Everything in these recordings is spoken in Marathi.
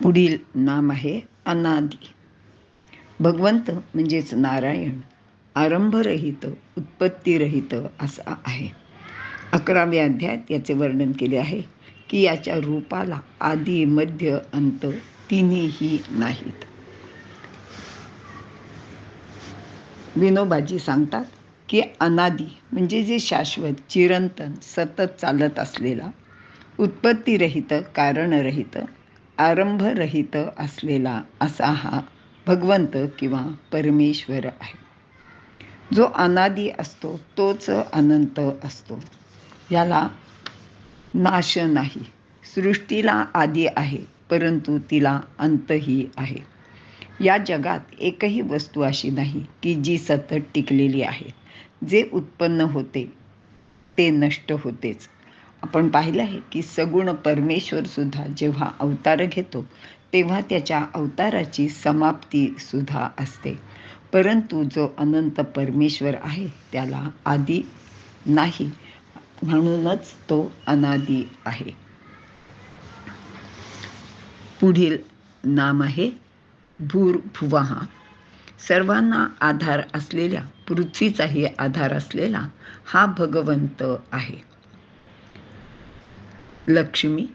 पुढील नाम आहे अनादी. भगवंत म्हणजेच नारायण आरंभरहित उत्पत्तीरहित असा आहे. अकराव्या अध्यायात याचे वर्णन केले आहे की याच्या रूपाला आदी मध्य अंत तिन्हीही नाहीत. विनोबाजी सांगतात की अनादी म्हणजे जे शाश्वत चिरंतन सतत चालत असलेला उत्पत्तीरहित कारणरहित आरंभरहित असलेला असा हा भगवंत किंवा परमेश्वर आहे. जो अनादी असतो तोच अनंत असतो. याला नाश नाही. सृष्टीला आदी आहे परंतु तिला अंतही आहे. या जगात एकही वस्तू अशी नाही की जी सतत टिकलेली आहे. जे उत्पन्न होते ते नष्ट होतेच. आपण पाहिलं आहे की सगुण परमेश्वर सुद्धा जेव्हा अवतार घेतो तेव्हा त्याच्या अवताराची समाप्ती सुद्धा असते. परंतु जो अनंत परमेश्वर आहे त्याला आदी नाही. म्हणूनच तो अनादी आहे. पुढील नाम आहे भूर्भुवहा सर्वांना आधार असलेल्या पृथ्वीचाही आधार असलेला हा भगवंत आहे. लक्ष्मी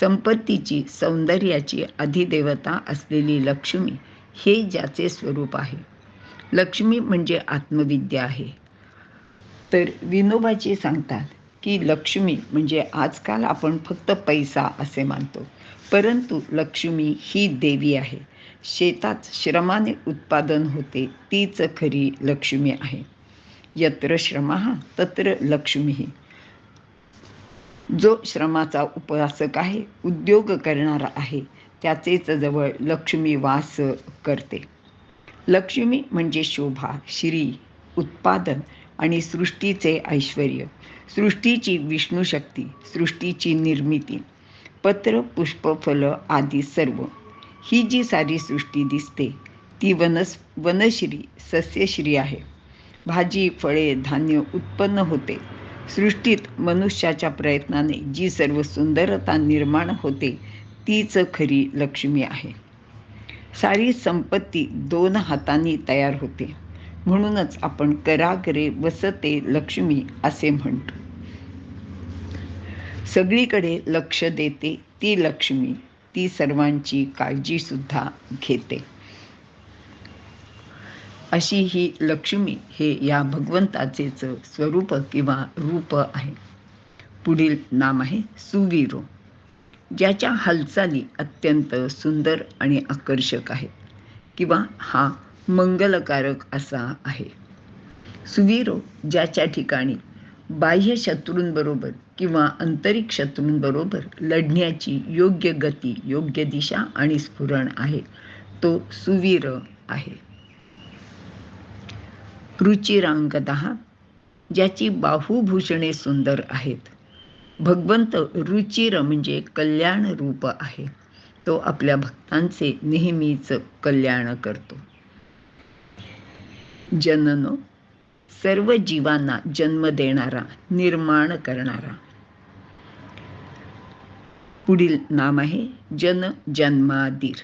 संपत्तीची सौंदर्याची अधिदेवता असलेली लक्ष्मी हे ज्याचे स्वरूप आहे. लक्ष्मी म्हणजे आत्मविद्या आहे. तर विनोबाजी सांगतात की लक्ष्मी म्हणजे आजकाल आपण फक्त पैसा असे मानतो परंतु लक्ष्मी ही देवी आहे. शेतात श्रमाने उत्पादन होते तीच खरी लक्ष्मी आहे. यत्र श्रमः तत्र लक्ष्मी. जो श्रमाचा उपासक आहे उद्योग करणारा आहे त्याचेच जवळ लक्ष्मी वास करते. लक्ष्मी म्हणजे शोभा श्री उत्पादन आणि सृष्टीचे ऐश्वर सृष्टीची विष्णू शक्ती सृष्टीची निर्मिती पत्र पुष्प फल आदी सर्व. ही जी सारी सृष्टी दिसते ती वनस वनश्री सस्यश्री आहे. भाजी फळे धान्य उत्पन्न होते. सृष्टीत मनुष्याच्या प्रयत्नाने जी सर्व सुंदरता निर्माण होते तीच खरी लक्ष्मी आहे. सारी संपत्ती दोन हातांनी तयार होते. म्हणूनच आपण करागरे वसते लक्ष्मी असे म्हणतो. सगळीकडे लक्ष देते ती लक्ष्मी ती सर्वांची काळजीसुद्धा घेते. अशी ही लक्ष्मी हे या भगवंताचेच स्वरूप किंवा रूप आहे. पुढील नाम आहे सुवीरो. ज्याच्या हालचाली अत्यंत सुंदर आणि आकर्षक आहेत किंवा हा मंगलकारक असा आहे. सुवीरो ज्याच्या ठिकाणी बाह्य शत्रूंबरोबर किंवा आंतरिक शत्रूंबरोबर लढण्याची योग्य गती योग्य दिशा आणि स्फुरण आहे तो सुवीर आहे. रुचिरांगद ज्याची बाहुभूषणे सुंदर आहेत. भगवंत रुचिर म्हणजे कल्याण रूप आहे. तो आपल्या भक्तांचे नेहमीच कल्याण करतो. जननो सर्व जीवांना जन्म देणारा निर्माण करणारा. पुढील नाम आहे जन जन्मादीर.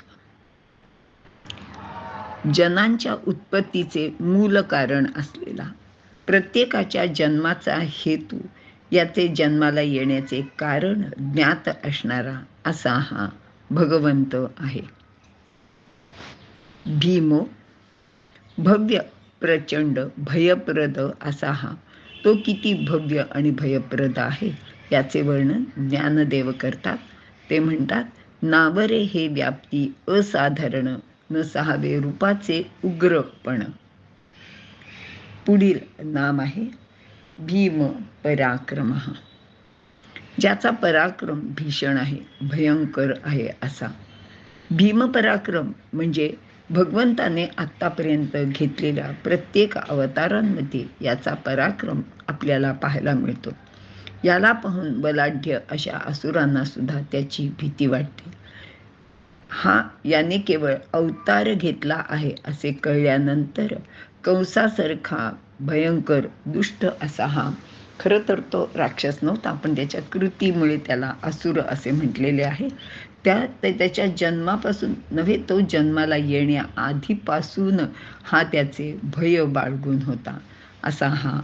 जनांच्या उत्पत्तीचे मूल कारण असलेला. प्रत्येकाच्या जन्माचा हेतू याचे जन्माला येण्याचे कारण ज्ञात असणारा असा हा भगवंत आहे. भीमो भव्य प्रचंड भयप्रद असा हा. तो किती भव्य आणि भयप्रद आहे याचे वर्णन ज्ञानदेव करतात. ते म्हणतात नावरे हे व्याप्ती असाधारण रत्न सहावे रूपाचे उग्रपण. पुढील नाम आहे भीम पराक्रम. ज्याचा पराक्रम भीषण आहे भयंकर आहे असा. भीम पराक्रम म्हणजे भगवंताने आत्तापर्यंत घेतलेल्या प्रत्येक अवतारांमध्ये याचा पराक्रम आपल्याला पाहायला मिळतो. याला पाहून बलाढ्य अशा असुरांना सुद्धा त्याची भीती वाटते. हा याने केवळ अवतार घेतला आहे असे कळल्यानंतर कंसासारखा भयंकर दुष्ट असा हा. खरं तर तो राक्षस नव्हता पण त्याच्या कृतीमुळे त्याला असुर असे म्हटलेले आहे. त्या त्याच्या जन्मापासून नव्हे तो जन्माला येण्याआधीपासून हा त्याचे भय बाळगून होता. असा हा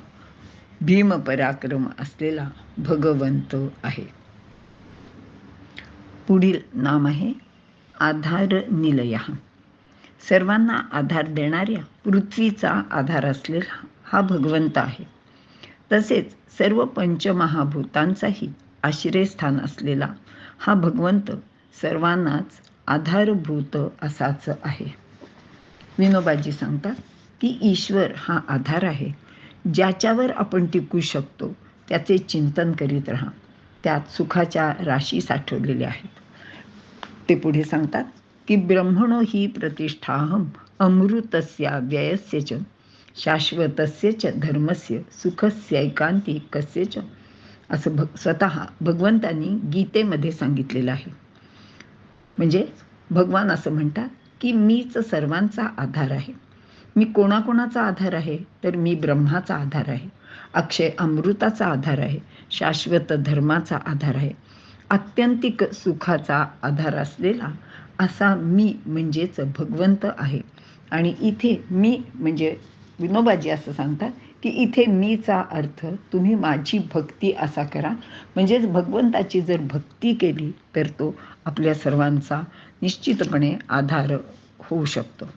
भीम पराक्रम असलेला भगवंत आहे. पुढील नाम आहे आधार निलय सर्वांना आधार देणाऱ्या पृथ्वीचा आधार असलेला हा भगवंत आहे. तसेच सर्व पंचमहाभूतांचाही आश्रयस्थान असलेला हा भगवंत सर्वांनाच आधारभूत असाच आहे. विनोबाजी सांगतात की ईश्वर हा आधार आहे. ज्याच्यावर आपण टिकू शकतो त्याचे चिंतन करीत राहा. त्यात सुखाच्या राशी साठवलेल्या आहेत. ते पुढे सांगतात की ब्रह्मणो ही प्रतिष्ठाहम अमृतस्य व्ययस्य च शाश्वतस्य च धर्मस्य सुखस्य कस्य च. असं भग स्वतः भगवंतांनी गीतेमध्ये सांगितलेलं आहे. म्हणजे भगवान असं म्हणतात की मीच सर्वांचा आधार आहे. मी कोणाकोणाचा आधार आहे तर मी ब्रह्माचा आधार आहे. अक्षय अमृताचा आधार आहे शाश्वत धर्माचा आधार आहे. आत्यंतिक सुखाचा आधार असलेला असा मी म्हणजेच भगवंत आहे. आणि इथे मी म्हणजे विनोबाजी असं सांगतात की इथे मीचा अर्थ तुम्ही माझी भक्ती असा करा. म्हणजेच भगवंताची जर भक्ती केली तर तो आपल्या सर्वांचा निश्चितपणे आधार होऊ शकतो.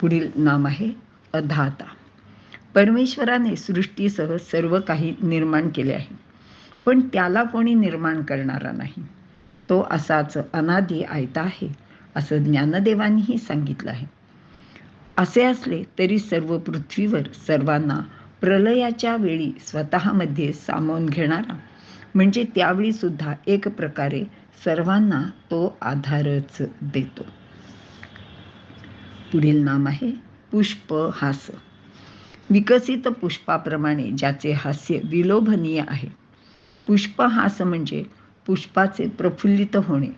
पुढील नाम आहे अधाता. परमेश्वराने सृष्टीसह सर्व काही निर्माण केले आहे. पण त्याला कोणी निर्माण करणारा नाही. तो असाच अनादी आयता आहे असं ज्ञानदेवांनीही सांगितलं आहे. असे असले तरी सर्व पृथ्वीवर सर्वांना प्रलयाच्या वेळी स्वतःमध्ये सामावून घेणारा म्हणजे त्यावेळी सुद्धा एक प्रकारे सर्वांना तो आधारच देतो. पुढील नाम आहे पुष्प हास विकसित पुष्पाप्रमाणे ज्याचे हास्य विलोभनीय आहे पुष्पहास म्हणजे पुष्पाचे प्रफुल्लित होणे.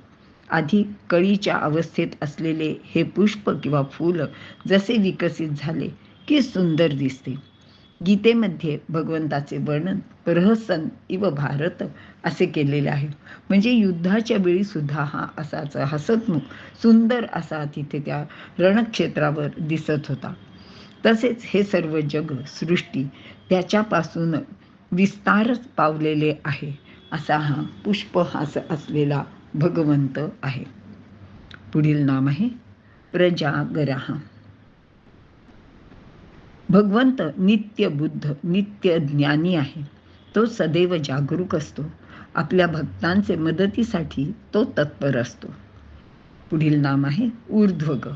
आधी कळीच्या अवस्थेत असलेले हे पुष्प किंवा फूल जसे विकसित झाले की सुंदर दिसते. गीतेमध्ये भगवंताचे वर्णन प्रहसन इव भारत असे केलेले आहे. म्हणजे युद्धाच्या वेळी सुद्धा हा असाच हसतमुख सुंदर असा तिथे त्या रणक्षेत्रावर दिसत होता. तसेच हे सर्व जग सृष्टी त्याच्यापासून विस्तारच पावलेले आहे असा हा पुष्पहास असलेला भगवंत आहे. पुढील नाम आहे प्रजागराहा. भगवंत नित्य बुद्ध नित्य ज्ञानी आहे. तो सदैव जागरूक असतो. आपल्या भक्तांचे मदतीसाठी तो तत्पर असतो. पुढील नाम आहे ऊर्ध्वग.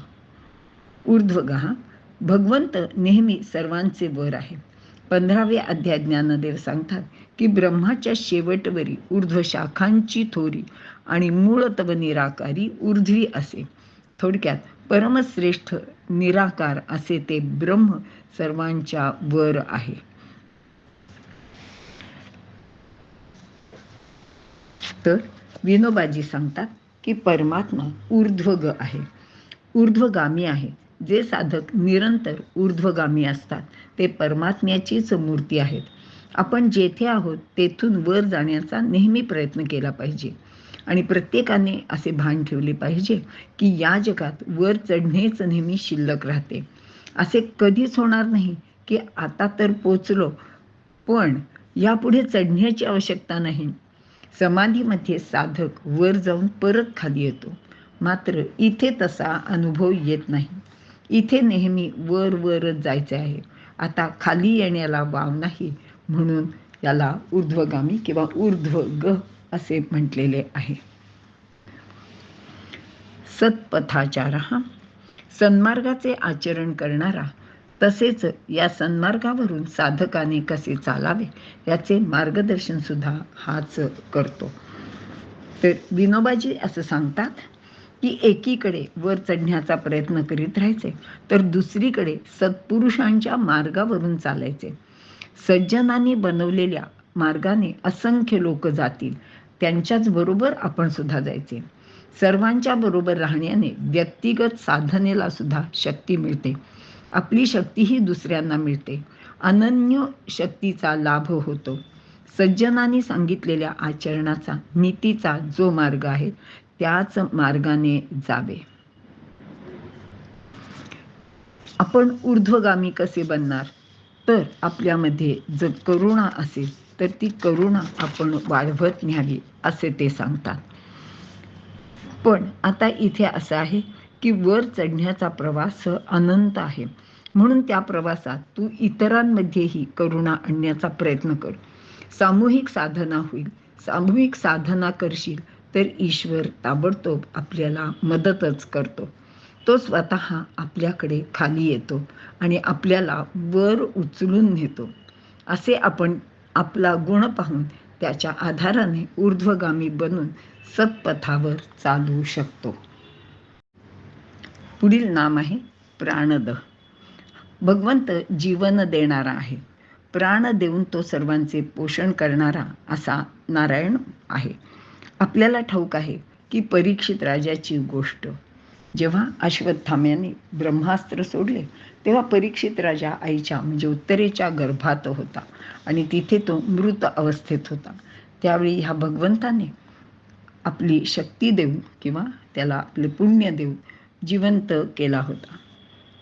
ऊर्ध्वग हा भगवंत नेहमी सर्वांचे वर आहे. पंधरावे अध्याय ज्ञानदेव सांगतात की ब्रह्माच्या शेवटवरी ऊर्ध्व शाखांची थोरी आणि मूळतव निराकारी ऊर्ध्वी असे. थोडक्यात परमश्रेष्ठ निराकार असे ते ब्रह्म सर्वांच्या वर आहे. तर विनोबाजी सांगतात की परमात्मा ऊर्ध्वग आहे. ऊर्ध्वगामी आहे. जे साधक निरंतर ऊर्ध्वगामी असतात ते परमात्म्याचीच मूर्ती आहेत. आपण जेथे आहोत तेथून वर जाण्याचा नेहमी प्रयत्न केला पाहिजे. आणि प्रत्येकाने असे भान ठेवले पाहिजे की या जगात वर चढणेच नेहमी शिल्लक राहते. असे कधीच होणार नाही की आता तर पोचलो पण यापुढे चढण्याची आवश्यकता नाही. समाधीमध्ये साधक वर जाऊन परत खाली येतो. मात्र इथे तसा अनुभव येत नाही. इथे नेहमी वर वरच जायचे आहे. आता खाली येण्याला वाव नाही म्हणून याला ऊर्ध्वगामी किंवा ऊर्ध्व ग असे म्हटलेले आहे. सत्पथाचार हा सन्मार्गाचे आचरण करणारा तसेच या सन्मार्गावरून साधकाने कसे चालावे याचे मार्गदर्शन सुद्धा हाच करतो. तर विनोबाजी असं सांगतात की एकीकडे वर चढण्याचा प्रयत्न करीत राहायचे तर दुसरीकडे सत्पुरुषांच्या मार्गावरून चालायचे. सज्जनांनी बनवलेल्या मार्गाने असंख्य लोक जातील त्यांच्याच बरोबर आपण सुद्धा जायचे. सर्वांच्या बरोबर राहण्याने व्यक्तिगत साधनेला सुद्धा शक्ती मिळते. आपली शक्तीही दुसऱ्यांना मिळते. अनन्य शक्तीचा लाभ होतो. सज्जनांनी सांगितलेल्या आचरणाचा नीतीचा जो मार्ग आहे त्याच मार्गाने जावे. आपण ऊर्ध्वगामी कसे बनणार? तर आपल्यामध्ये जर करुणा असेल तर ती करुणा आपण वाढवत न्यावी असे ते सांगतात. पण आता इथे असं आहे की वर चढण्याचा प्रवास अनंत आहे. म्हणून त्या प्रवासात तू इतरांमध्येही करुणा आणण्याचा प्रयत्न कर. सामूहिक साधना होईल. सामूहिक साधना करशील तर ईश्वर ताबडतोब आपल्याला मदतच करतो. तो स्वतः आपल्याकडे खाली येतो आणि आपल्याला वर उचलून नेतो. असे आपण आपला गुण पाहून त्याच्या आधाराने ऊर्ध्वगामी बनून सत्पथावर चालू शकतो. पुढील नाम आहे प्राणद भगवंत जीवन देणारा आहे. प्राण देऊन तो सर्वांचे पोषण करणारा असा नारायण आहे. आपल्याला ठाऊक आहे की परीक्षित राजाची गोष्ट. जेव्हा अश्वत्थाम्याने ब्रह्मास्त्र सोडले तेव्हा परीक्षित राजा आईच्या म्हणजे उत्तरेच्या गर्भात होता आणि तिथे तो मृत अवस्थेत होता. त्यावेळी ह्या भगवंताने आपली शक्ती देऊन किंवा त्याला आपले पुण्य देऊन जिवंत केला होता.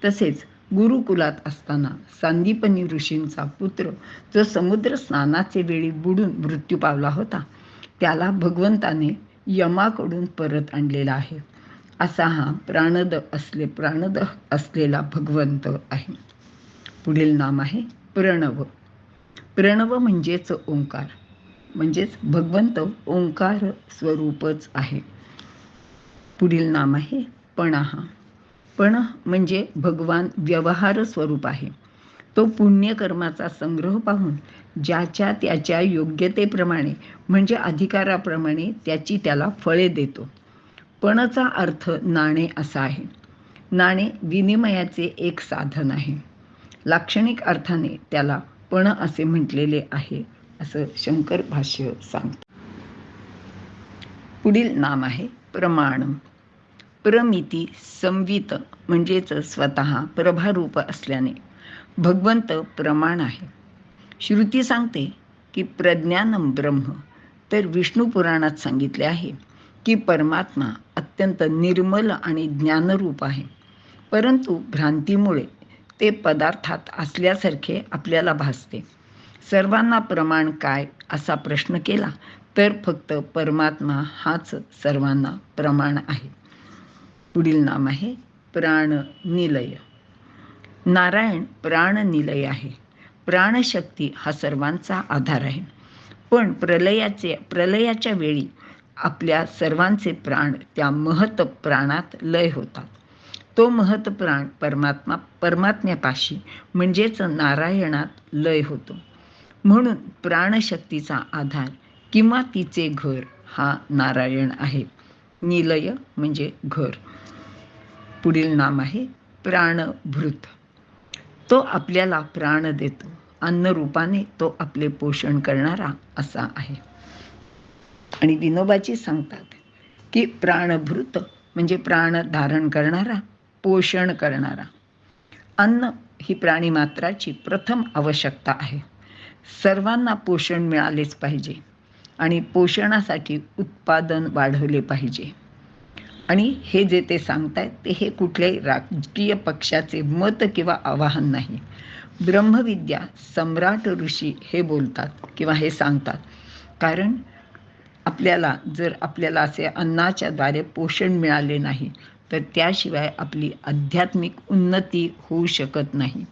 तसेच गुरुकुलात असताना सांदीपनी ऋषींचा पुत्र जो समुद्र स्नानाचे वेळी बुडून मृत्यू पावला होता त्याला भगवंताने यमाकडून परत आणलेला आहे. असा हा प्राणद असले प्राणद असलेला भगवंत आहे. पुढील नाम आहे प्रणव. प्रणव म्हणजेच ओंकार. म्हणजेच भगवंत ओंकार स्वरूपच आहे. पुढील नाम आहे पणहा. पण म्हणजे भगवान व्यवहार स्वरूप आहे. तो पुण्यकर्माचा संग्रह पाहून ज्याच्या त्याच्या योग्यतेप्रमाणे म्हणजे अधिकाराप्रमाणे त्याची त्याला फळे देतो. पणचा अर्थ नाणे असा आहे. नाणे विनिमयाचे एक साधन आहे. लाक्षणिक अर्थाने त्याला पण असे म्हटलेले आहे असं शंकर भाष्य सांगत. पुढील नाम आहे प्रमाण प्रमिती संवित म्हणजेच स्वतः प्रभारूप असल्याने. भगवंत प्रमाण आहे. श्रुती सांगते की प्रज्ञानम ब्रह्म. तर विष्णू पुराणात सांगितले आहे की परमात्मा अत्यंत निर्मल आणि ज्ञानरूप आहे. परंतु भ्रांतीमुळे ते पदार्थात असल्यासारखे आपल्याला भासते. सर्वांना प्रमाण काय असा प्रश्न केला तर फक्त परमात्मा हाच सर्वांना प्रमाण आहे. पुढील नाम आहे प्राण निलय नारायण प्राणनिलय आहे. प्राणशक्ती हा सर्वांचा आधार आहे. पण प्रलयाचे प्रलयाच्या वेळी आपल्या सर्वांचे प्राण त्या महत प्राणात लय होतात. तो महत प्राण परमात्मा परमात्म्यापाशी म्हणजेच नारायणात लय होतो. म्हणून प्राणशक्तीचा आधार किंवा तिचे घर हा नारायण आहे. निलय म्हणजे घर. पुढील नाम आहे प्राणभृत. तो आपल्याला प्राण देतो. अन्नरूपाने तो आपले पोषण करणारा असा आहे. आणि विनोबाची सांगतात की प्राणभृत म्हणजे प्राण धारण करणारा पोषण करणारा. अन्न ही प्राणीमात्राची प्रथम आवश्यकता आहे. सर्वांना पोषण मिळालेच पाहिजे आणि पोषणासाठी उत्पादन वाढवले पाहिजे. आणि हे जे ते सांगतायत ते हे कुठल्याही राजकीय पक्षाचे मत किंवा आवाहन नाही. ब्रह्मविद्या सम्राट ऋषी हे बोलतात किंवा हे सांगतात. कारण आपल्याला जर आपल्याला असे अन्नाच्या द्वारे पोषण मिळाले नाही तर त्याशिवाय आपली आध्यात्मिक उन्नती होऊ शकत नाही.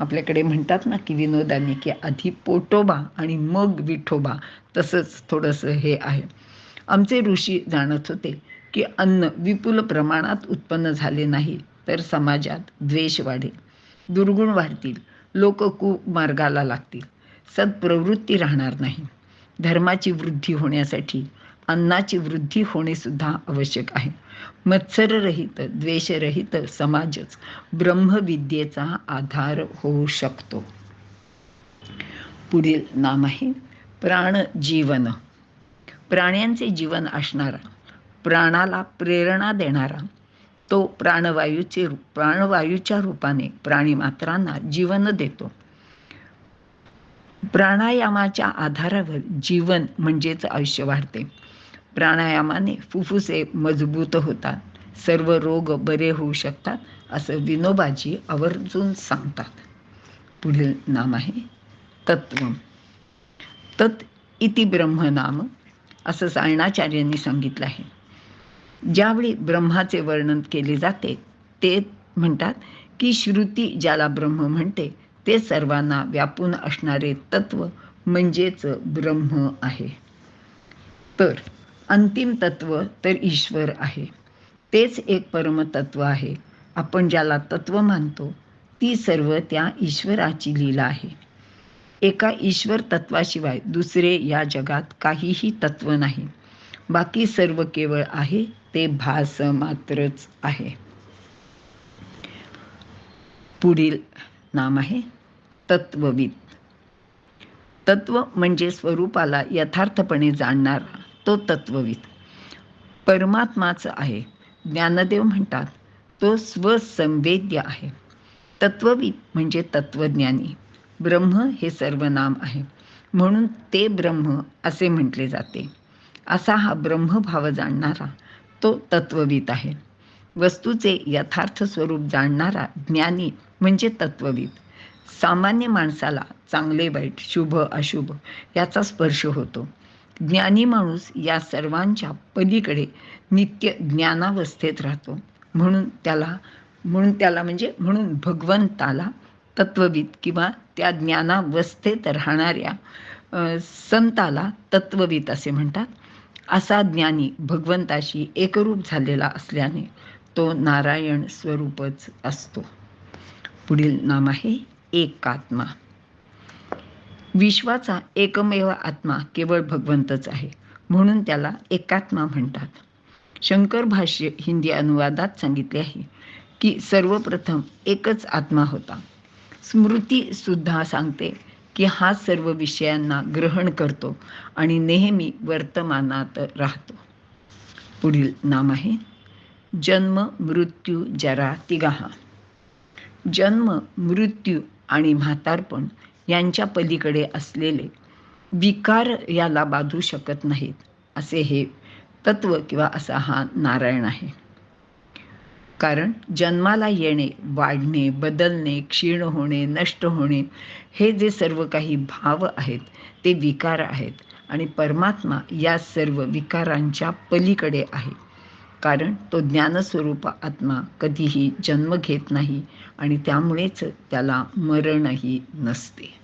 आपल्याकडे म्हणतात ना की विनोदाने की आधी पोटोबा आणि मग विठोबा तसंच थोडंसं हे आहे. आमचे ऋषी जाणत होते की अन्न विपुल प्रमाणात उत्पन्न झाले नाही तर समाजात द्वेष वाढेल. दुर्गुण वाढतील. लोक कुमार्गाला लागतील. सत्प्रवृत्ती राहणार नाही. धर्माची वृद्धी होण्यासाठी अन्नाची वृद्धी होणे सुद्धा आवश्यक आहे. मत्सररहित द्वेषरहित समाजच ब्रह्मविद्येचा आधार होऊ शकतो. पुढील नाम आहे प्राणजीवन. प्राण्यांचे जीवन असणारा प्राणाला प्रेरणा देणारा तो प्राणवायूचे रूप प्राणवायूच्या रूपाने प्राणीमात्रांना जीवन देतो. प्राणायामाच्या आधारावर जीवन म्हणजेच आयुष्य वाढते. प्राणायामाने फुफ्फुसे मजबूत होतात. सर्व रोग बरे होऊ शकतात असं विनोबाजी आवर्जून सांगतात. पुढील नाम आहे तत्व तत् इति ब्रह्मनाम असं सायणाचार्यांनी सांगितलं आहे. ज्यावेळी ब्रह्माचे वर्णन केले जाते ते म्हणतात की श्रुती ज्याला ब्रह्म म्हणते ते सर्वांना व्यापून असणारे तत्व म्हणजेच ब्रह्म आहे. तर अंतिम तत्व तर ईश्वर आहे. तेच एक परमतत्व आहे. आपण ज्याला तत्व मानतो ती सर्व त्या ईश्वराची लीला आहे. एका ईश्वर तत्वाशिवाय दुसरे या जगात काहीही तत्व नाही. बाकी सर्व केवळ आहे ते भास मात्रच आहे. पुढील नाम आहे तत्वविद. तत्व म्हणजे स्वरूपाला यथार्थपणे जाणणारा तो तत्वविद. परमात्माच आहे ज्ञानदेव म्हणतात तो स्वसंवेद्य आहे. तत्वविद म्हणजे तत्वज्ञानी. ब्रह्म हे सर्व नाम आहे. म्हणून ते ब्रह्म असे म्हटले जाते. असा हा ब्रह्मभाव जाणणारा तो तत्वविद आहे. वस्तूचे यथार्थ स्वरूप जाणणारा ज्ञानी म्हणजे तत्ववीत सामान्य माणसाला चांगले वाईट शुभ अशुभ याचा स्पर्श होतो. ज्ञानी माणूस या सर्वांच्या पलीकडे नित्य ज्ञानावस्थेत राहतो. म्हणून त्याला म्हणून त्याला म्हणजे म्हणून भगवंताला तत्वविद किंवा त्या ज्ञानावस्थेत राहणाऱ्या संताला तत्वविद असे म्हणतात. असा ज्ञानी भगवंताशी एकरूप झालेला असल्याने तो नारायण स्वरूपच असतो. पुढील नाम आहे एकात्मा. विश्वाचा एकमेव आत्मा केवळ भगवंतच आहे म्हणून त्याला एकात्मा म्हणतात. शंकर भाष्य हिंदी अनुवादात सांगितले आहे की सर्वप्रथम एकच आत्मा होता. स्मृती सुद्धा सांगते की हा सर्व विषयांना ग्रहण करतो आणि नेहमी वर्तमानात राहतो. पुढील नाम आहे जन्म मृत्यू जरा तिगाहा जन्म मृत्यू आणि म्हातारपण यांच्या पलीकडे असलेले विकार याला बाधू शकत नाहीत असे हे तत्व किंवा असा हा नारायण आहे. कारण जन्माला येणे वाढणे बदलणे क्षीण होणे नष्ट होणे हे जे सर्व काही भाव आहेत ते विकार आहेत. आणि परमात्मा या सर्व विकारांच्या पलीकडे आहे. कारण तो ज्ञानस्वरूप आत्मा कधीही जन्म घेत नाही आणि त्यामुळेच त्याला मरणही नसते.